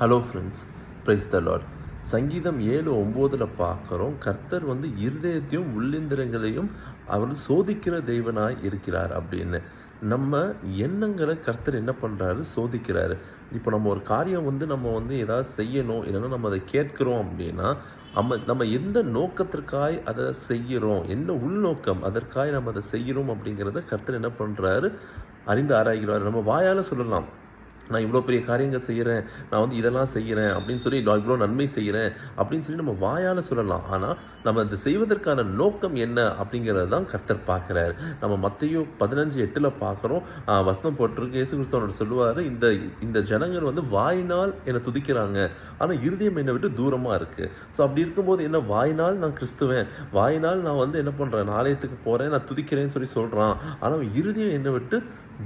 Hello friends praise the lord சங்கீதம் ஏழு ஒம்போதில் பார்க்குறோம். கர்த்தர் வந்து இருதயத்தையும் உள்ளிந்திரங்களையும் அவர் சோதிக்கிற தெய்வனாய் இருக்கிறார் அப்படின்னு. நம்ம எண்ணங்களை கர்த்தர் என்ன பண்ணுறாரு சோதிக்கிறாரு. இப்போ நம்ம ஒரு காரியம் வந்து நம்ம வந்து ஏதாவது செய்யணும். இல்லைன்னா நம்ம அதை கேட்குறோம் அப்படின்னா நம்ம நம்ம எந்த நோக்கத்திற்காய் அதை செய்கிறோம்? என்ன உள்நோக்கம் அதற்காய் நம்ம அதை செய்கிறோம் அப்படிங்கிறத கர்த்தர் என்ன பண்ணுறாரு அறிந்து ஆராய்கிறார். நம்ம வாயால் சொல்லலாம். நான் இவ்வளோ பெரிய காரியங்கள் செய்கிறேன் நான் வந்து இதெல்லாம் செய்கிறேன் அப்படின்னு சொல்லி நான் இவ்வளோ நன்மை செய்கிறேன் அப்படின்னு சொல்லி நம்ம வாயால் சொல்லலாம். ஆனால் நம்ம அதை செய்வதற்கான நோக்கம் என்ன அப்படிங்கிறது தான் கர்த்தர் பார்க்குறாரு. நம்ம மத்தையோ பதினஞ்சு எட்டில் பார்க்குறோம். வசனம் போட்டிருக்கு. இயேசு கிறிஸ்தவனோட சொல்லுவார் இந்த இந்த ஜனங்கள் வந்து வாயினால் என்னை துதிக்கிறாங்க. ஆனால் இருதயம் என்னை விட்டு தூரமாக இருக்குது ஸோ அப்படி இருக்கும்போது என்ன? வாயினால் நான் கிறிஸ்துவேன். வாயினால் நான் வந்து என்ன பண்ணுறேன் ஆலயத்துக்கு போகிறேன் நான் துதிக்கிறேன்னு சொல்லி சொல்கிறான் ஆனால் இருதயம் என்னை விட்டு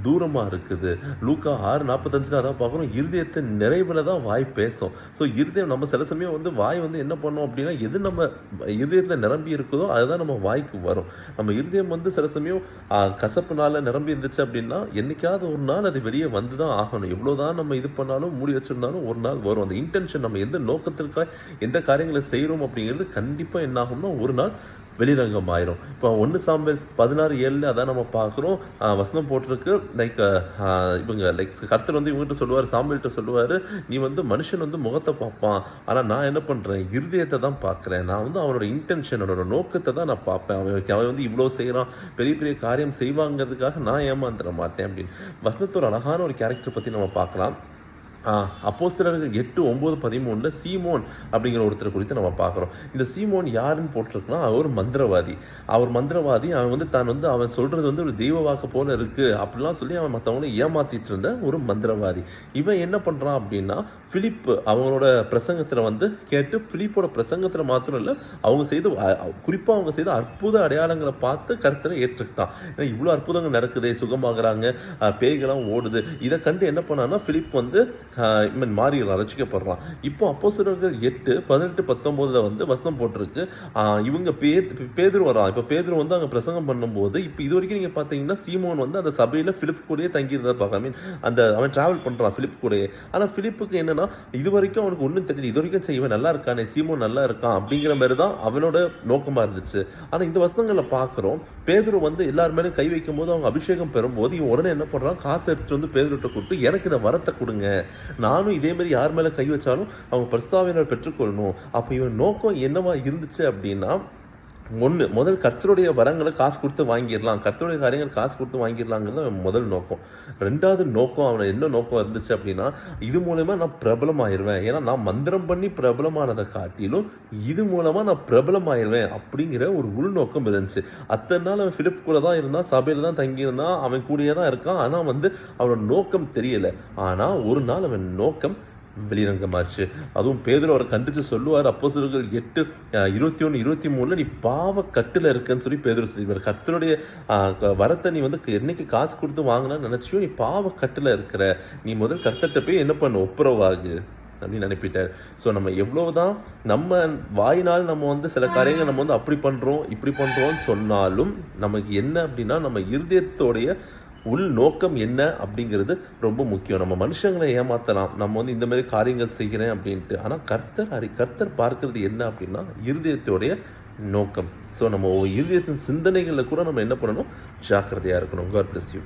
தூரமாக இருக்குது. லூக்கா ஆறு நாற்பத்தஞ்சில் அதான் பார்க்குறோம் இருதயத்தை நிறைவில் தான் வாய் பேசும். ஸோ இருதயம் நம்ம சில சமயம் வந்து வாய் வந்து என்ன பண்ணோம் அப்படின்னா எது நம்ம இருதயத்தில் நிரம்பி இருக்குதோ அதுதான் நம்ம வாய்க்கு வரும். நம்ம இருதயம் வந்து சில சமயம் கசப்புனால நிரம்பி இருந்துச்சு அப்படின்னா என்றைக்காவது ஒரு நாள் அது வெளியே வந்து தான் ஆகணும். எவ்வளோ தான் நம்ம இது பண்ணாலும் மூடி வச்சுருந்தாலும் ஒரு நாள் வரும். அந்த இன்டென்ஷன் நம்ம எந்த நோக்கத்திற்காக எந்த காரியங்களை செய்கிறோம் அப்படிங்கிறது கண்டிப்பாக என்ன ஆகும்னா ஒரு நாள் வெளிரங்கம் ஆயிரும் இப்போ ஒன்று சாம்பல் பதினாறு ஏழில் அதான் நம்ம பார்க்குறோம். வசனம் போட்டிருக்கு. லைக் இவங்க லைக் கர்த்தர் வந்து இவங்ககிட்ட சொல்லுவார் சாம்பல்கிட்ட சொல்லுவார் நீ வந்து மனுஷன் வந்து முகத்தை பார்ப்பான். ஆனால் நான் என்ன பண்ணுறேன் இருதயத்தை தான் பார்க்குறேன். நான் வந்து அவனோட இன்டென்ஷன் அவனோட நோக்கத்தை தான் நான் பார்ப்பேன். அவன் அவன் வந்து இவ்வளோ செய்கிறான் பெரிய பெரிய காரியம் செய்வாங்கிறதுக்காக நான் ஏமாந்துட மாட்டேன். அப்படின்னு. வசனத்தோட அழகான ஒரு கேரக்டர் பற்றி நம்ம பார்க்கலாம். அப்போஸ்தலர்கள் எட்டு ஒம்பது பதிமூணில் சீமோன் அப்படிங்கிற ஒருத்தர் குறித்து நம்ம பார்க்குறோம். இந்த சீமோன் யாருன்னு போட்டிருக்குன்னா அவர் மந்திரவாதி. அவர் மந்திரவாதி அவன் வந்து தான் வந்து அவன் சொல்கிறது வந்து ஒரு தெய்வ வாக்கு போல இருக்குது அப்படிலாம் சொல்லி அவன் மற்றவங்கள ஏமாத்திட்டு இருந்த ஒரு மந்திரவாதி. இவன் என்ன பண்ணுறான் அப்படின்னா பிலிப் அவங்களோட பிரசங்கத்தில் வந்து கேட்டு பிலிப்போட பிரசங்கத்தில் மாத்திரம் இல்லை அவங்க செய்த குறிப்பாக அவங்க செய்த அற்புத அடையாளங்களை பார்த்து கருத்தரை ஏற்றுக்கிட்டான். ஏன்னா இவ்வளோ அற்புதங்கள் நடக்குதே சுகமாகறாங்க பேய்களாம் ஓடுது. இதை கண்டு என்ன பண்ணான்னா பிலிப் வந்து ஆஹ் இவன் மாறிடுறான் ரசிக்கப்படுறான் இப்போ அப்போஸ்தலர்கள் எட்டு பதினெட்டு பத்தொம்போதில் வந்து வசனம் போட்டிருக்கு. இவங்க பே பேதுரு வரான். இப்போ பேதுரு வந்து அங்கே பிரசங்கம் பண்ணும்போது இப்போ இது வரைக்கும் நீங்கள் பார்த்தீங்கன்னா சீமோன் வந்து அந்த சபையில் ஃபிலிப் கூடயே தங்கியிருந்தா பார்க்க ஐ மீன் அந்த அவன் ட்ராவல் பண்ணுறான் ஃபிலிப் கூடயே. ஆனால் ஃபிலிப்புக்கு என்னென்னா இது வரைக்கும் அவனுக்கு ஒன்றும் தெரியல. இது வரைக்கும் சரி இவன் நல்லா இருக்கானே சீமோன் நல்லா இருக்கான் அப்படிங்கிற மாதிரி தான் அவனோட நோக்கமாக இருந்துச்சு. ஆனால் இந்த வசனங்களை பார்க்குறோம். பேதுரு வந்து எல்லாருமே கை வைக்கும் போது அவங்க அபிஷேகம் பெறும்போது இவன் உடனே என்ன பண்ணுறான் காசு எடுத்துகிட்டு வந்து பேதுருட்ட கொடுத்து எனக்கு இந்த வரத்தை கொடுங்க. நானும் இதே மாதிரி யார் மேலே கை வச்சாலும் அவங்க பிரஸ்தாவினர் பெற்றுக்கொள்ளணும். அப்போ இவன் நோக்கம் என்னவா இருந்துச்சு அப்படின்னா ஒன்று முதல் கர்த்தருடைய வரங்களை காசு கொடுத்து வாங்கிடலாம். கர்த்தருடைய காரியங்கள் காசு கொடுத்து வாங்கிடலாங்கிறது முதல் நோக்கம். ரெண்டாவது நோக்கம் அவனை என்ன நோக்கம் இருந்துச்சு அப்படின்னா இது மூலயமா நான் பிரபலமாயிருவேன். ஏன்னா நான் மந்திரம் பண்ணி பிரபலமானதை காட்டிலும் இது மூலமாக நான் பிரபலமாயிருவேன் அப்படிங்கிற ஒரு உள்நோக்கம் இருந்துச்சு. அத்தனை நாள் அவன் ஃபிலிப் கூட தான் இருந்தான் சபையில் தான் தங்கியிருந்தான் அவன் கூடயே தான் இருக்கான். ஆனால் வந்து அவனோட நோக்கம் தெரியலை. ஆனால் ஒரு நாள் அவன் நோக்கம் வெளிரங்கமாச்சு. அதுவும் பேதில் அவரை கண்டித்து சொல்லுவார் அப்போஸ்தலர்கள் எட்டு இருபத்தி ஒன்று இருபத்தி மூணுல நீ பாவ கட்டில் இருக்கன்னு சொல்லி பேதர் சொல்லிவார் கர்த்தருடைய வரத்தை நீ வந்து என்னைக்கு காசு கொடுத்து வாங்கினான்னு நினச்சியோ நீ பாவ கட்டில் இருக்கிற. நீ முதல் கர்த்தர்கிட்ட போய் என்ன பண்ணு? ஒப்புரவாகு. அப்படின்னு அனுப்பிட்டார் ஸோ நம்ம எவ்வளவுதான் நம்ம வாயினால் நம்ம வந்து சில காரியங்கள் நம்ம வந்து அப்படி பண்ணுறோம் இப்படி பண்ணுறோம்னு சொன்னாலும் நமக்கு என்ன அப்படின்னா நம்ம இருதயத்தோடைய உள் நோக்கம் என்ன அப்படிங்கிறது ரொம்ப முக்கியம். நம்ம மனுஷங்களை ஏமாற்றலாம் நம்ம வந்து இந்த மாதிரி காரியங்கள் செய்கிறேன் அப்படின்ட்டு. ஆனால் கர்த்தர் அறி கர்த்தர் பார்க்கறது என்ன அப்படின்னா இருதயத்தோடைய நோக்கம். ஸோ நம்ம இருதயத்தின் சிந்தனைகளில் கூட நம்ம என்ன பண்ணணும்? ஜாக்கிரதையாக இருக்கணும். God bless you